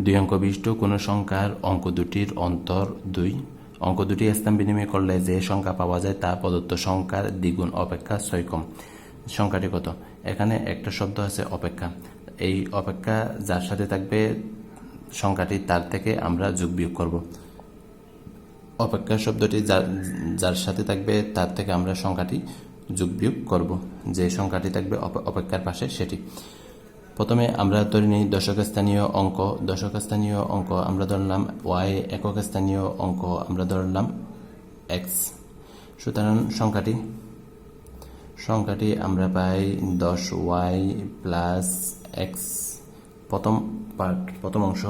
দুই অঙ্ক বিশিষ্ট, কোনো সংখ্যার অঙ্ক দুটির অন্তর দুই। অঙ্ক দুটি স্থান বিনিময় করলে যে সংখ্যা পাওয়া যায় তা প্রদত্ত সংখ্যার দ্বিগুণ অপেক্ষা ছয় কম। সংখ্যাটি কত? এখানে একটা শব্দ আছে অপেক্ষা। এই অপেক্ষা যার সাথে থাকবে সংখ্যাটি, তার থেকে আমরা যোগ বিয়োগ করব। অপেক্ষা শব্দটি যার যার সাথে থাকবে, তার থেকে আমরা সংখ্যাটি যোগ বিয়োগ করব। যে সংখ্যাটি থাকবে অপ- অপেক্ষার পাশে সেটি। প্রথমে আমরা ধরে নিই দশক স্থানীয় অঙ্ক দশক স্থানীয় অঙ্ক আমরা ধরলাম ওয়াই একক স্থানীয় অঙ্ক আমরা ধরলাম এক্স সুতরাং সংখ্যাটি সংখ্যাটি আমরা পাই দশ ওয়াই প্লাস এক্স প্রথম পার্ট প্রথম অংশ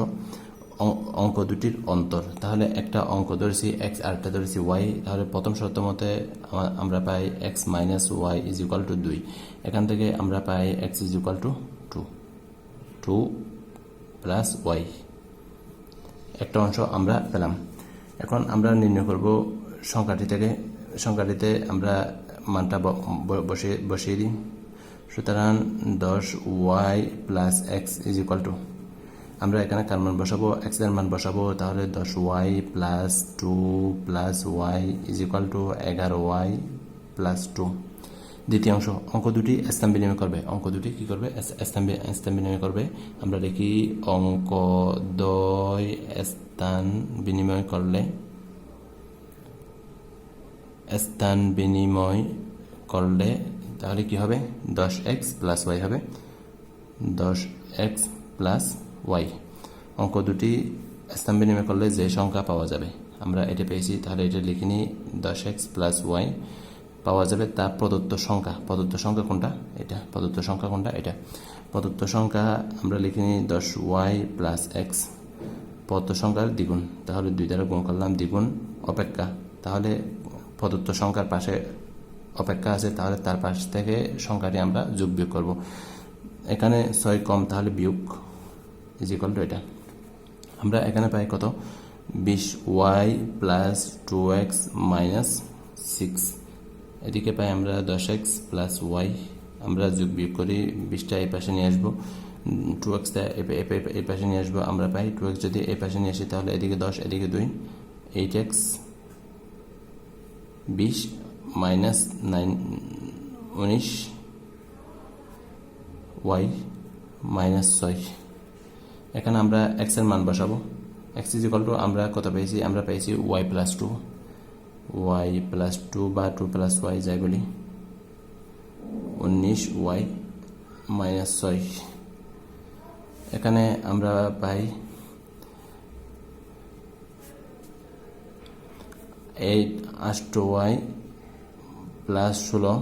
অঙ্ক দুটির অন্তর। তাহলে একটা অঙ্ক ধরেছি এক্স আর একটা ধরেছি ওয়াই তাহলে প্রথম শর্ত মতে আমরা পাই X minus Y is equal to দুই। এখান থেকে আমরা পাই X is equal to two two plus Y একটা অংশ আমরা পেলাম। এখন আমরা নির্ণয় করব সংখ্যাটি থেকে। সংখ্যাটিতে আমরা মানটা ব- ব- বসিয়ে বসিয়ে দিই। সুতরাং দশ Y plus X is equal to আমরা এখানে কার মান বসাবো? এক্সের মান বসাবো, তাহলে দশ y plus two plus y is equal to এগারো ওয়াই প্লাস টু দ্বিতীয় অংশ, অঙ্ক দুটি স্থান বিনিময় করবে। অঙ্ক দুটি কি করবে? স্থান বিনিময় করবে। আমরা দেখি অঙ্ক দয় স্থান বিনিময় করলে, স্থান বিনিময় করলে তাহলে কি হবে? দশ এক্স প্লাস ওয়াই হবে। দশ এক্স প্লাস ওয়াই। অঙ্ক দুটি স্থান বিনিময় করলে যে সংখ্যা পাওয়া যাবে। আমরা এটা পেয়েছি, তাহলে এটা লিখে নিই। দশ এক্স প্লাস ওয়াই পাওয়া যাবে তা প্রদত্ত সংখ্যা। প্রদত্ত সংখ্যা কোনটা? এটা। প্রদত্ত সংখ্যা কোনটা? এটা। প্রদত্ত সংখ্যা আমরা লিখে নিই দশ ওয়াই প্লাস এক্স। প্রদত্ত সংখ্যার দ্বিগুণ। তাহলে দুই দ্বারা গুণ করলাম দ্বিগুণ অপেক্ষা। তাহলে প্রদত্ত সংখ্যার পাশে অপেক্ষা আছে, তাহলে তার পাশ থেকে সংখ্যাটি আমরা যোগ বিয়োগ করব। এখানে ছয় কম, তাহলে বিয়োগ ইজ ইকুয়াল টু এটা। আমরা এখানে পাই কত? বিশ y plus two x minus six. এদিকে পাই আমরা দশ এক্স প্লাস ওয়াই আমরা যোগ বিয়োগ করি বিশটা এই পাশে নিয়ে আসব। টু এক্সটা এই পাশে নিয়ে আসব আমরা পাই। টু এক্স যদি এই পাশে নিয়ে আসি তাহলে এদিকে দশ, এদিকে দুই। এইট এক্স বিশ মাইনাস নাইন উনিশ ওয়াই মাইনাস ছয়। এখানে আমরা এক্সের মান বসাবো। এক্স ইজ ইকাল টু আমরা কত পেয়েছি? আমরা পেয়েছি y plus two y plus two বা টু প্লাস ওয়াই যাই বলি উনিশ ওয়াই মাইনাস ছয় এখানে আমরা পাই এইট আষ্ট ওয়াই প্লাস ষোলো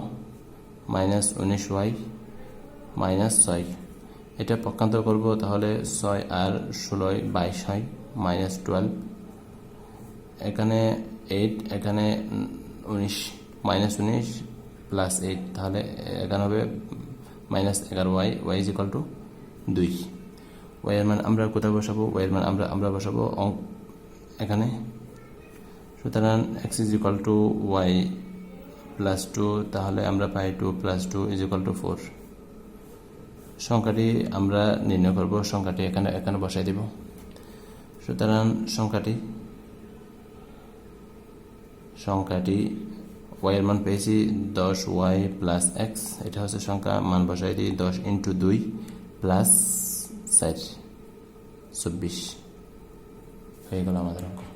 মাইনাস উনিশ ওয়াই মাইনাস ছয়। এটা পক্ষান্তর করব, তাহলে ছয় আর ষোলোয় বাইশ হয় মাইনাস টুয়েলভ এখানে এইট এখানে উনিশ মাইনাস উনিশ প্লাস এইট তাহলে এখানে হবে মাইনাস এগারো y y is equal to দুই। ওয়াইয়ের মান আমরা কোথায় বসাবো? ওয়াইয়ের মান আমরা আমরা বসাবো এখানে। সুতরাং x is equal to y plus two তাহলে আমরা পাই two plus two is equal to four সংখ্যাটি আমরা নির্ণয় করব, সংখ্যাটি এখানে এখানে বসাই দিব। সুতরাং সংখ্যাটি সংখ্যাটি ওয়াইয়ের মান পেয়েছি দশ ওয়াই প্লাস এক্স এটা হচ্ছে সংখ্যা, মান বসাই দিই, দশ ইন্টু দুই প্লাস চার, চব্বিশ। হয়ে গেল আমাদের অঙ্ক।